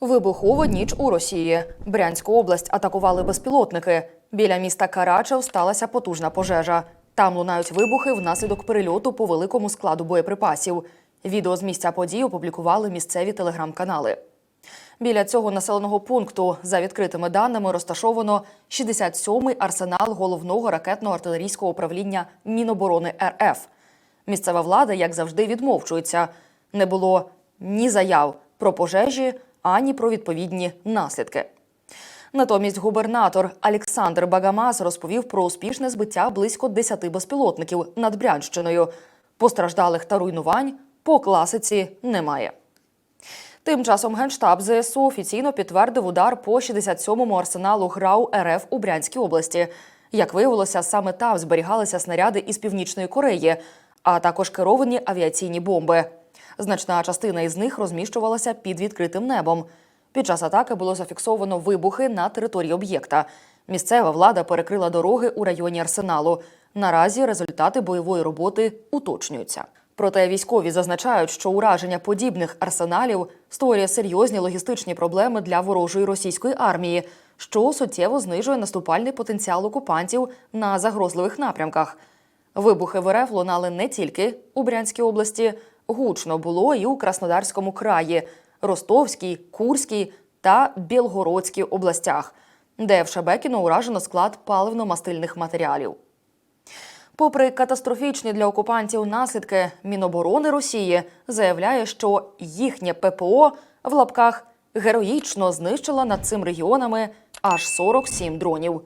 Вибухова ніч у Росії. Брянську область атакували безпілотники. Біля міста Карачев сталася потужна пожежа. Там лунають вибухи внаслідок перельоту по великому складу боєприпасів. Відео з місця подій опублікували місцеві телеграм-канали. Біля цього населеного пункту, за відкритими даними, розташовано 67-й арсенал головного ракетно-артилерійського управління Міноборони РФ. Місцева влада, як завжди, відмовчується. Не було ні заяв про пожежі, ані про відповідні наслідки. Натомість губернатор Олександр Багамаз розповів про успішне збиття близько 10 безпілотників над Брянщиною. Постраждалих та руйнувань по класиці немає. Тим часом Генштаб ЗСУ офіційно підтвердив удар по 67-му арсеналу ГРАУ РФ у Брянській області. Як виявилося, саме там зберігалися снаряди із Північної Кореї, а також керовані авіаційні бомби. Значна частина із них розміщувалася під відкритим небом. Під час атаки було зафіксовано вибухи на території об'єкта. Місцева влада перекрила дороги у районі арсеналу. Наразі результати бойової роботи уточнюються. Проте військові зазначають, що ураження подібних арсеналів створює серйозні логістичні проблеми для ворожої російської армії, що суттєво знижує наступальний потенціал окупантів на загрозливих напрямках. Вибухи в РФ лунали не тільки у Брянській області, гучно було і у Краснодарському краї, Ростовській, Курській та Білгородській областях, де в Шебекіно уражено склад паливно-мастильних матеріалів. Попри катастрофічні для окупантів наслідки, Міноборони Росії заявляє, що їхнє ППО в лапках героїчно знищила над цим регіонами аж 47 дронів.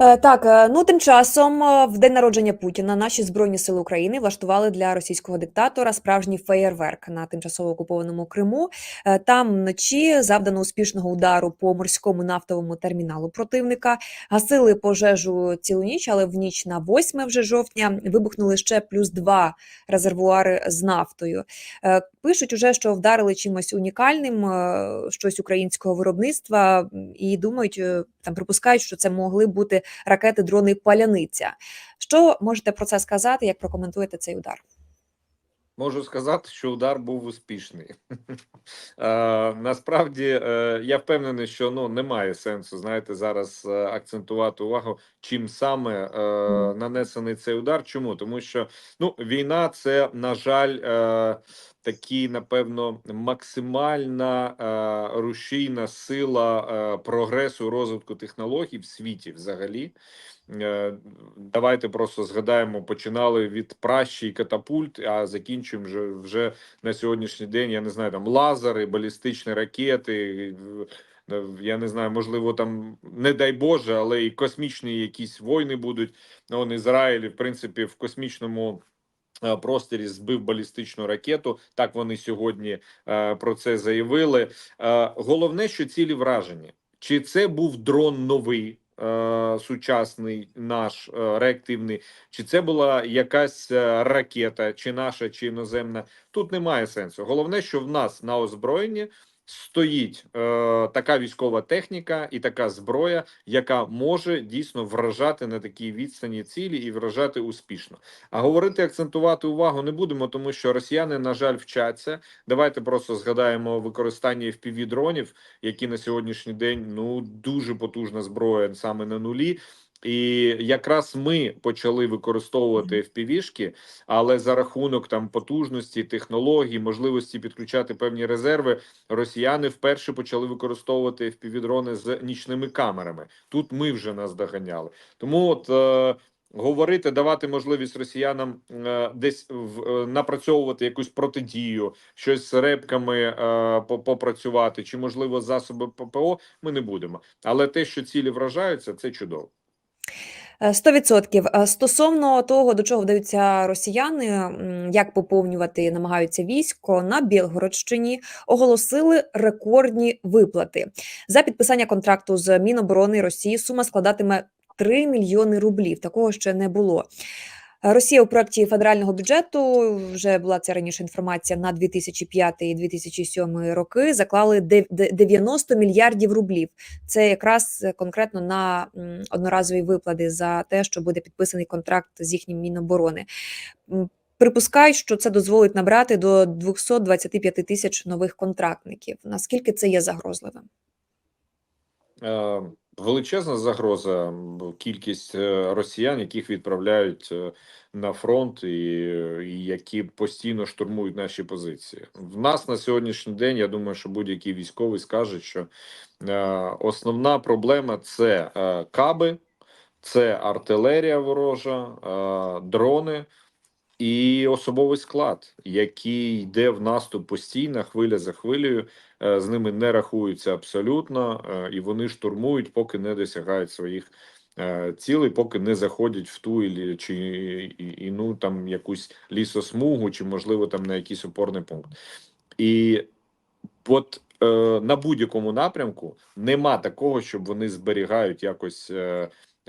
Так, е, ну тим часом е, в день народження Путіна наші збройні сили України влаштували для російського диктатора справжній феєрверк на тимчасово окупованому Криму. Е, Там вночі завдано успішного удару по морському нафтовому терміналу противника. Гасили пожежу цілу ніч, але в ніч на 8 вже жовтня вибухнули ще плюс два резервуари з нафтою. Пишуть уже, що вдарили чимось унікальним, е, щось українського виробництва, і думають, е, там припускають, що це могли бути ракети, дрони Паляниця. Що можете про це сказати? Як прокоментуєте цей удар? Можу сказати, що удар був успішний. Насправді е, я впевнений, що ну немає сенсу, знаєте, зараз е, акцентувати увагу, чим саме е, нанесений цей удар. Чому? Тому що ну війна це на жаль. Такі, напевно, максимальна рушійна сила прогресу розвитку технологій в світі взагалі. Е, Давайте просто згадаємо, починали від пращі і катапульт, а закінчуємо вже, вже на сьогоднішній день. Я не знаю, там лазери, балістичні ракети. е, Я не знаю, можливо, там не дай Боже, але і космічні якісь війни будуть. Ну, он Ізраїль, в принципі, в космічному. е, Просторі збив балістичну ракету. Так вони сьогодні е, про це заявили. Е, головне, що цілі вражені. Чи це був дрон новий, е, сучасний наш е, реактивний, чи це була якась е, ракета, чи наша, чи іноземна? Тут немає сенсу. Головне, що в нас на озброєнні стоїть е, така військова техніка і така зброя, яка може дійсно вражати на такій відстані цілі і вражати успішно. А говорити, акцентувати увагу не будемо, тому що росіяни, на жаль, вчаться. Давайте просто згадаємо використання fpv які на сьогоднішній день ну дуже потужна зброя саме на нулі. І якраз ми почали використовувати FPV-шки, але за рахунок там потужності, технологій, можливості підключати певні резерви, росіяни вперше почали використовувати FPV-дрони з нічними камерами. Тут ми вже наздоганяли. Тому от е, говорити, давати можливість росіянам е, десь в, е, напрацьовувати якусь протидію, щось з репками е, попрацювати, чи можливо засоби ППО, ми не будемо. Але те, що цілі вражаються, це чудово. Е, 100%. Е, Стосовно того, до чого вдаються росіяни, як поповнювати намагаються військо на Білгородщині, оголосили рекордні виплати. За підписання контракту з Міноборони Росії сума складатиме 3 мільйони рублів. Такого ще не було. Росія у проєкті федерального бюджету вже була ця раніше інформація на 2005 і 2007 роки. Заклали дев- 90 мільярдів рублів. Це якраз конкретно на одноразові виплати за те, що буде підписаний контракт з їхнім міноборони. Припускають, що це дозволить набрати до 225 тисяч нових контрактників. Наскільки це є загрозливим? Е, Величезна загроза кількість е, росіян, яких відправляють е, на фронт, і, і які постійно штурмують наші позиції. В нас на сьогоднішній день, я думаю, що будь-який військовий скаже, що е, основна проблема це е, каби, це артилерія ворожа, е, дрони. І особовий склад, який йде в наступ постійно, хвиля за хвилею, Е, з ними не рахуються абсолютно, е, і вони штурмують, поки не досягають своїх е, цілей, поки не заходять в ту чи іну там якусь лісосмугу, чи можливо там на якийсь опорний пункт. І от на будь-якому напрямку нема такого, щоб вони зберігають якось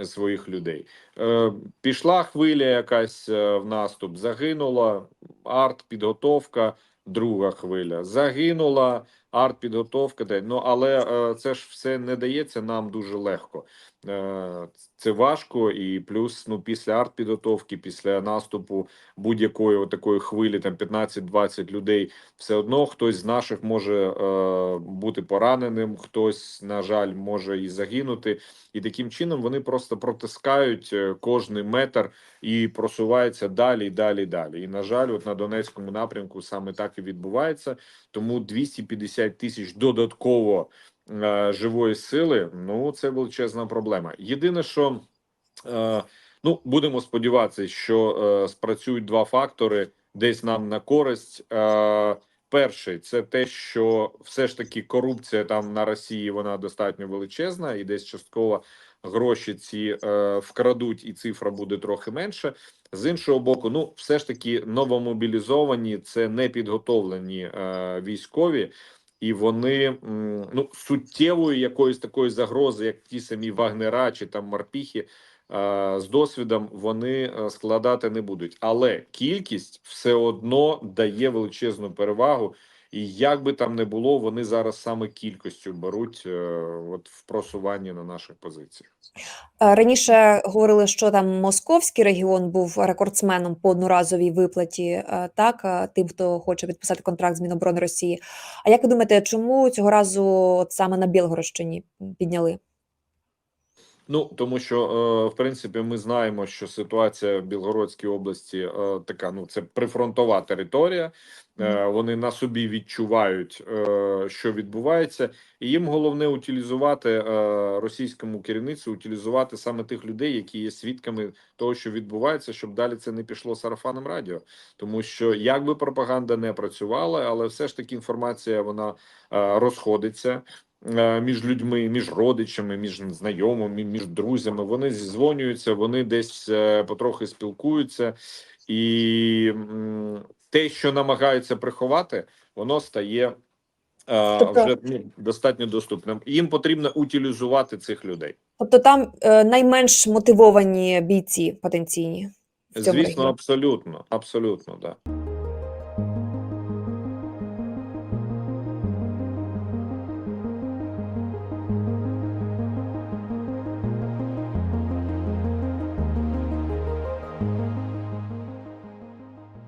своїх людей. Е, пішла хвиля якась е, в наступ, загинула арт-підготовка, друга хвиля, загинула арт-підготовка. Ну але е, це ж все не дається нам дуже легко. Е, це важко, і плюс ну після арт-підготовки, після наступу будь-якої такої хвилі, там 15-20 людей, все одно хтось з наших може е, бути пораненим, хтось, на жаль, може і загинути. І таким чином вони просто протискають е, кожний метр і просуваються далі, далі, далі. І на жаль, от на Донецькому напрямку саме так і відбувається. Тому 250 тисяч додатково живої сили. Ну це величезна проблема. Єдине, що е, ну будемо сподіватися, що е, спрацюють два фактори десь нам на користь. Е, Перший це те, що все ж таки корупція там на Росії вона достатньо величезна, і десь частково гроші ці е, вкрадуть, і цифра буде трохи менше. З іншого боку, ну все ж таки новомобілізовані, це не підготовлені е, військові, і вони ну суттєвої якоїсь такої загрози, як ті самі вагнера чи там морпіхи, е, з досвідом вони е, складати не будуть. Але кількість все одно дає величезну перевагу. І як би там не було, вони зараз саме кількістю беруть е, от в просуванні на наших позиціях. Е, Раніше говорили, що там московський регіон був рекордсменом по одноразовій виплаті, е, так е, тим, хто хоче підписати контракт з Міноборони Росії. А як ви думаєте, чому цього разу от саме на Білгородщині підняли? Ну тому що е, в принципі ми знаємо, що ситуація в Білгородській області е, така. Ну це прифронтова територія. Е, вони на собі відчувають, що відбувається, і їм головне утилізувати російському керівництву, утилізувати саме тих людей, які є свідками того, що відбувається, щоб далі це не пішло сарафаном радіо. Тому що як би пропаганда не працювала, але все ж таки інформація вона розходиться між людьми, між родичами, між знайомими, між друзями. Вони зізвонюються, вони десь е, потрохи спілкуються, і те, що намагаються приховати, воно стає. е, Тобто- Вже ну, достатньо доступним. Їм потрібно утилізувати цих людей. Тобто там е, найменш мотивовані бійці потенційні Звісно, абсолютно, абсолютно, да.